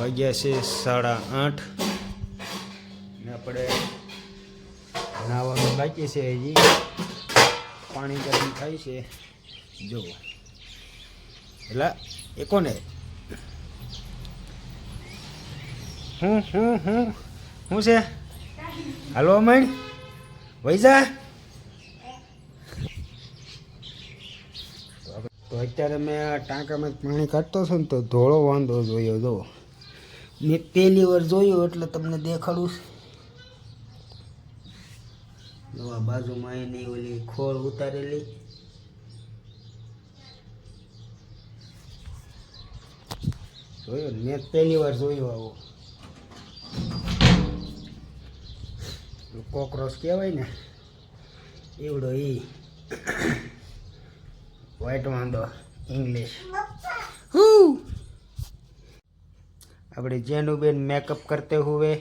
વાગ્યા છે સાડા આઠ. ને આપણે નાવાનું બાકી છે હજી. પાણી ગરમ થાય છે. જુઓ. એટલે એ કોને? હું હું હું શું છે? હાલો અમણ વૈજા? તો અત્યારે મેં ટાંકામાં પાણી કાઢતો છું ને તો ધોળો વાંધો જોયો જો મેં પહેલી વાર જોયું એટલે તમને દેખાડું છે. આ બાજુમાં એની ઓલી ખોળ ઉતારેલી. જોયો મેં પહેલી વાર જોયો આવો. કોકરોચ કહેવાય ને એવડો ઈ. વ્હાઈટ વાંધો ઇંગ્લિશ આપણે જેનુબેન મેકઅપ કરતે હુએ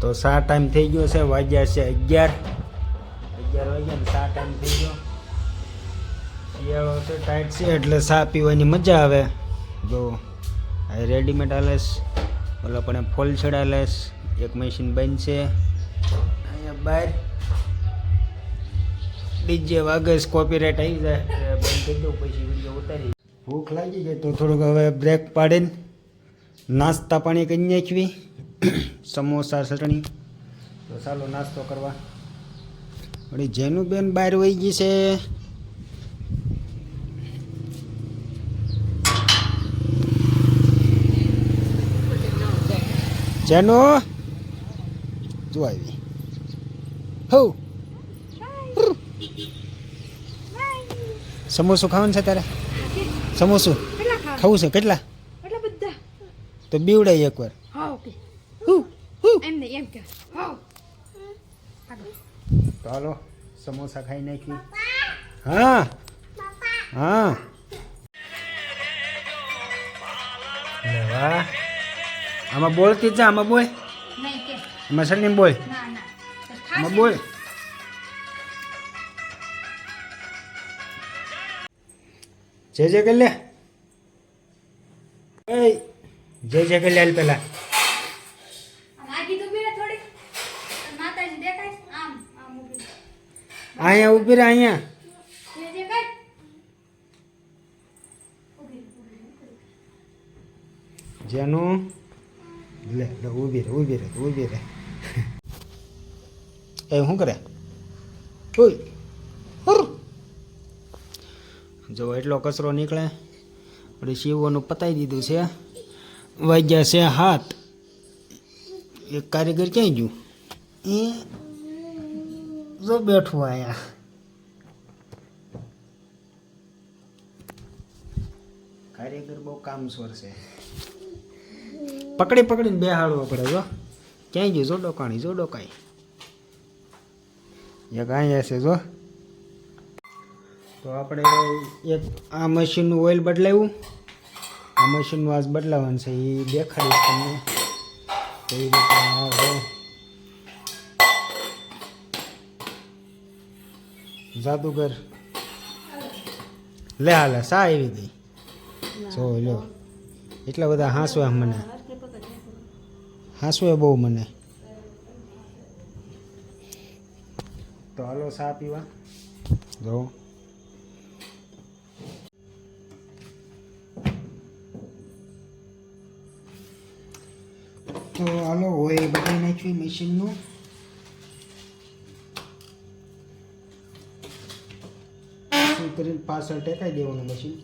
તો સા ટાઈમ થઈ ગયો છે? વાગ્યા છે અગિયાર. અગિયાર વાગ્યા ને સા ટાઈમ થઈ ગયો. શિયાળો તો ટાઈટ છે, એટલે સા પીવાની મજા આવે. જો રેડીમેડ આલેસ ઓલા પણ ફોલ છેડાલેસ એક મશીન બંધ છે અહીંયા બહાર ડીજે વાગે કોપીરાઇટ આવી જાય બંધ કરી દઉં, પછી વીડિયો ઉતારી ભૂખ લાગી ગઈ તો થોડુંક હવે બ્રેક પાડીને નાસ્તા પાણી કરી નાખવી. સમોસા, ચટણી. તો ચાલો નાસ્તો કરવા. વળી જેનું બેન બહાર વહી ગઈ છે. જેનો? જો આવી. હો સમોસું ખાવાનું છે તારે સમોસું કેટલા ખાવા ખાવું છે કેટલા એટલા બધા તો બીવડાય એકવાર હા ઓકે એમ નહીં એમ કે હા તો હાલો સમોસા ખાઈ નાખી હા હા લે વાહ આમાં બોલતી જ જા આમાં બોલ નહીં કે આમાં સરની બોલ ના ના આમાં બોલ તો બીરે થોડી માતાજી દેખાય છે? આમ આમ ઊભી અહીંયા ઊભી રહે અહીંયા જે જે કર ઊભી ઊભી જેનું લે લે ઊભી રહે ઊભી રહે ઊભી રહે એ શું કરે ઓય હુર. જો એટલો કચરો નીકળે, પછી સીવવાનું પતાવી દીધું છે. વાગ્યા છે હાથ એક કારીગર ક્યાંય ગયું? એ જો બેઠું આયા. કારીગર બહુ કામસોર છે. પકડી, પકડીને બેહાડવો પડે જો. ક્યાંય ગયું? જો ડોકાણી, જો ડોકાઈ. એક અહીંયા છે, જો. તો આપણે એક આ મશીનનું ઓઇલ બદલાવ્યું. આ મશીનનું આજ બદલાવાનું છે એ દેખાડીશ તમને. કઈ રીતે જાદુગર. લે હાલે, સા આવી ગઈ? જો લો એટલા બધા હાંસવા મને. હાંસવે બહુ મને. તો હાલો, સા પીવા? જો. તો હાલો હોય બધા નાખ્યું મશીનનું કરીને પાછળ ટેકાઈ દેવાનું મશીન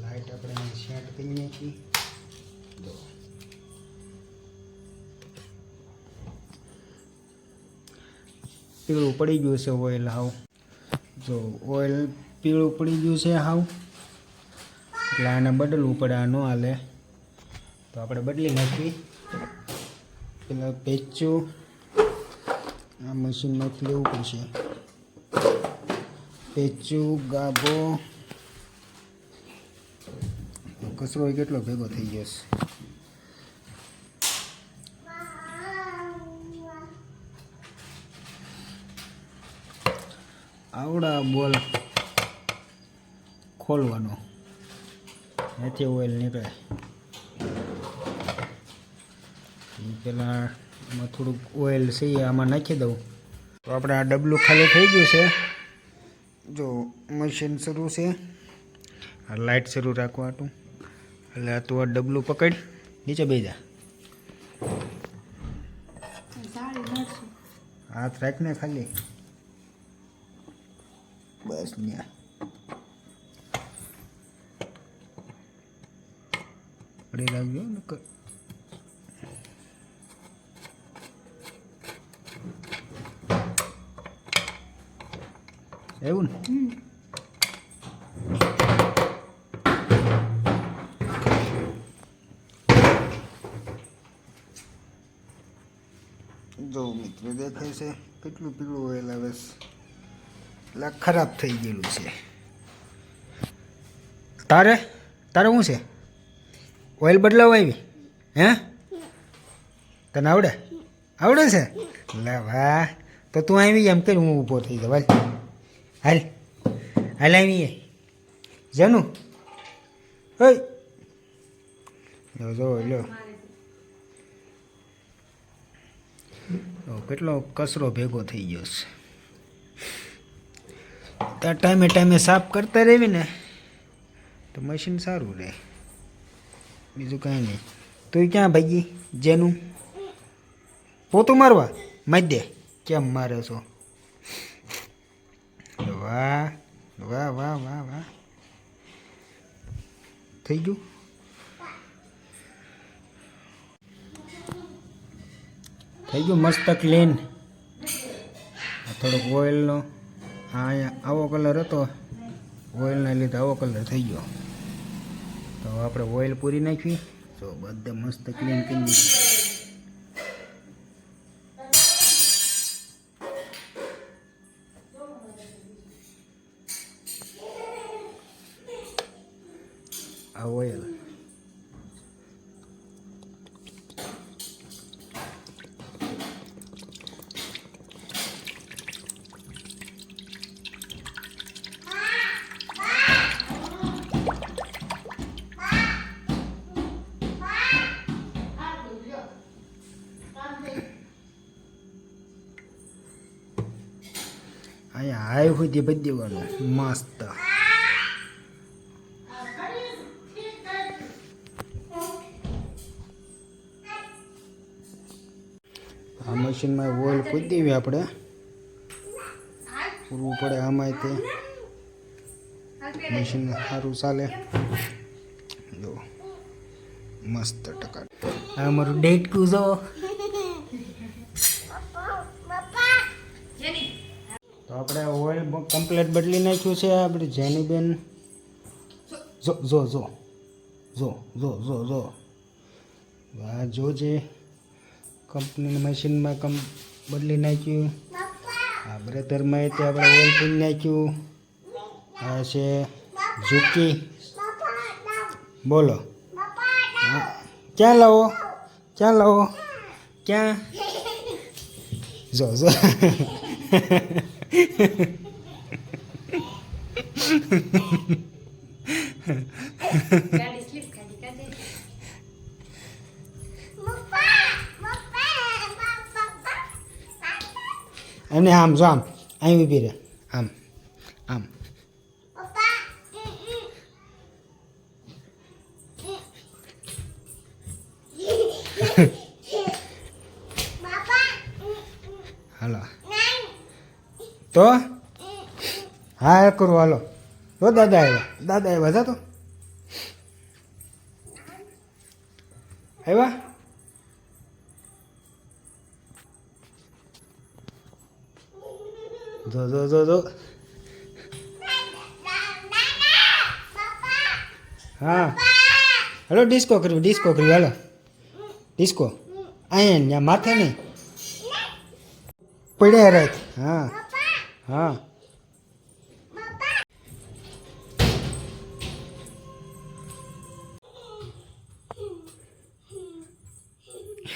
લાઈટ આપણે સેટ કરી નાખી. જો. પીળું પડી ગયું છે ઓઇલ હાવ. જો, ઓઇલ પીળું પડી ગયું છે હાવ. એટલે આને બદલવું પડે, આ ન હાલે. તો આપણે બદલી નાખવી પેલા પેચું આ મશીનમાંથી લેવું પડશે. પેચું ગાભો. કચરો કેટલો ભેગો થઈ ગયો છે? આવડા બોલ. ખોલવાનો. એથી ઓઇલ નીકળે. પહેલાં એમાં થોડુંક ઓઇલ છે આમાં નાખી દઉં. તો આપણે આ ડબલું ખાલી થઈ ગયું છે. જો મશીન શરૂ છે. આ લાઇટ શરૂ રાખવા હતું. એટલે આ તું આ ડબલું પકડ, નીચે બે જા. હાથ રાખને ખાલી. બસ ન્યા. પડી રાખજો ને એવું ને? જો મિત્રો દેખાય છે કેટલું પીળું ઓઇલ આવે છે. એટલે ખરાબ થઈ ગયેલું છે. તારે? તારે શું છે? ઓઇલ બદલાવ આવી? હે? તને આવડે? આવડે છે? લે વાહ. તો તું આવી એમ કે હું ઊભો થઈ જાવ હાલ. હાલ. હાલ આવી જાનું. ઓય. જો જો તો કેટલો કચરો ભેગો થઈ ગયો છે. ત્યાં ટાઈમે ટાઈમે સાફ કરતા રહેવી ને તો મશીન સારું રહે. બીજું કાંઈ નહીં. તું ક્યાં ભાઈ જેનું? પોતું મારવા? મધ્ય કેમ મારે છો? વાહ વાહ વાહ વાહ વાહ. થઈ ગયું? થઈ ગયું મસ્ત ક્લીન થોડોક ઓઇલનો હા અહીંયા આવો કલર હતો. ઓઇલના લીધે આવો કલર થઈ ગયો. તો આપણે ઓઇલ પૂરી નાખવી તો બધે મસ્ત ક્લીન કરી દીધું અહીંયા હોય તે બધી દેવાનું મસ્ત આ મશીનમાં ઓઇલ પૂરી દેવી આપણે પૂરવું પડે આમાં તે મશીન સારું ચાલે જો મસ્ત ટકા અમારું ડેટ ડેટકું જો જેની તો આપણે ઓઇલ કમ્પ્લેટ બદલી નાખ્યું છે આપણે જેનીબેન. જો જો જો. જો જો જો જો. આ જોજે કંપનીની મશીનમાં કમ બદલી નાખ્યું. આ બ્રેધરમાં તે આપણે ઓઇલ પૂરી નાખ્યું. આ છે ઝુકી. બોલો. હા. ક્યાં લાવો? ક્યાં લાવો? ક્યાં? જો જો. એમને આમ જો આમ અહીં ઊભી રહે આમ આમ. તો? હા કરું હાલો. તો દાદા આવ્યા. દાદા આવ્યા હતા તો. આવ્યા? જો જો જો જો. હા. હલો, ડિસ્કો કર્યું ડિસ્કો કર્યું, હાલો. ડિસ્કો. અહીંયા માથે નહીં. પડ્યા રાત હા. હા.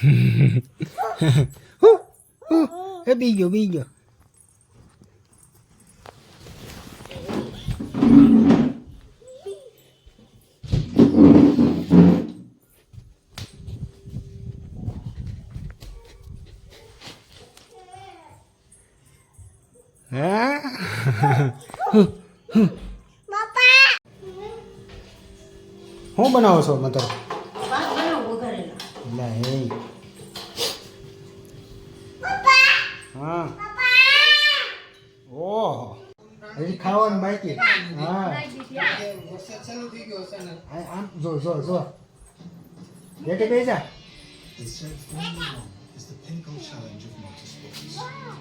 હું, હું, એ બી ગયો બી ગયો હે શું બનાવો છો મતલબ? હે. ઓહો. હજી ખાવાનું બાકી. હા. આમ જો જો જો. બેટી બેસી જા.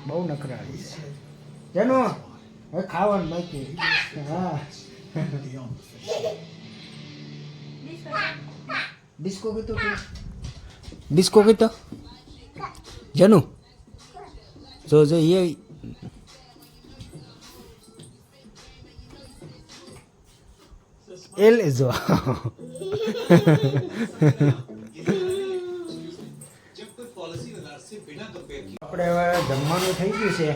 બહુ છે. જેનું હવે ખાવાનું બાકી. હા. ડિસ્કો કીધું ડિસ્કો કીધો? જનુ? જો જો એ એલ જો. આપણે હવે જમવાનું થઈ ગયું છે.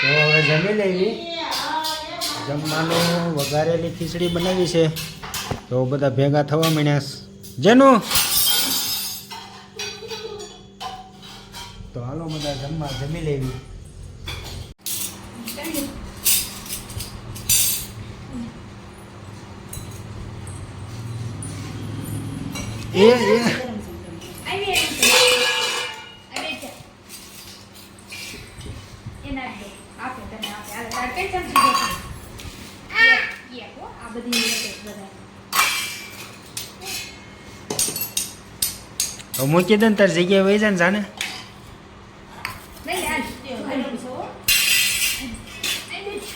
તો હવે જમી લેવી જમવાનું વઘારેલી ખીચડી બનાવી છે. તો બધા ભેગા થવા માંડ્યા જેનો? તો હાલો બધા જમવા જમી લેવી. એ એ. એક, એક, આ બધી બધા. મૂકી દે ને તાર જગ્યાએ વહી જાય ને જાને લઈ લે, હાલ. જોવાનું છે, હો. અહીં બેઠ.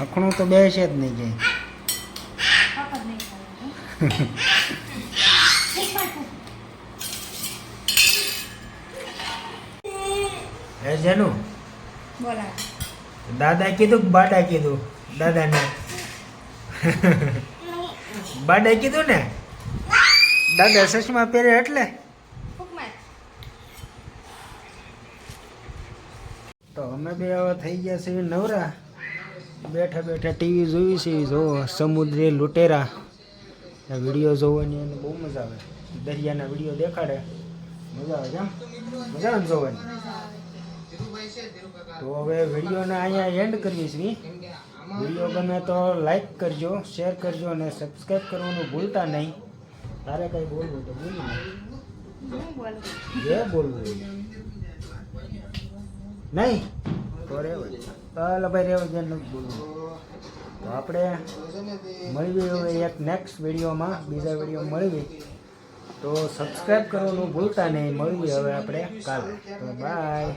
હખણું તો બે છે જ નહીં જાય. એ જેનું બોલાવે. દાદા કીધું બાડા કીધું? દાદાને. બાડા કીધું ને? દાદા ચશ્મા પહેરે એટલે? તો અમે બે હવે થઈ ગયા છીએ નવરા. બેઠા બેઠા ટીવી જોઈ છે. જો સમુદ્રી લૂટેરા. વીડિયો જોવાની એને બહુ મજા આવે. દરિયાના વીડિયો દેખાડે. મજા આવે કેમ મજા આવે જોવાની? તો હવે વિડીયોને અહીંયા એન્ડ કરીએ છીએ. વીડિયો ગમે તો લાઈક કરજો શેર કરજો અને સબસ્ક્રાઈબ કરવાનું ભૂલતા નહીં. તારે કંઈ બોલવું તો બોલી. જે બોલવું. નહીં? તો રેવાય ચાલો ભાઈ રેવા જે નથી બોલવું. તો આપણે મળવી હવે એક નેક્સ્ટ વિડીયોમાં બીજા વીડિયો મળવી તો સબસ્ક્રાઈબ કરવાનું ભૂલતા નહીં. મળવી હવે આપણે કાલે. તો બાય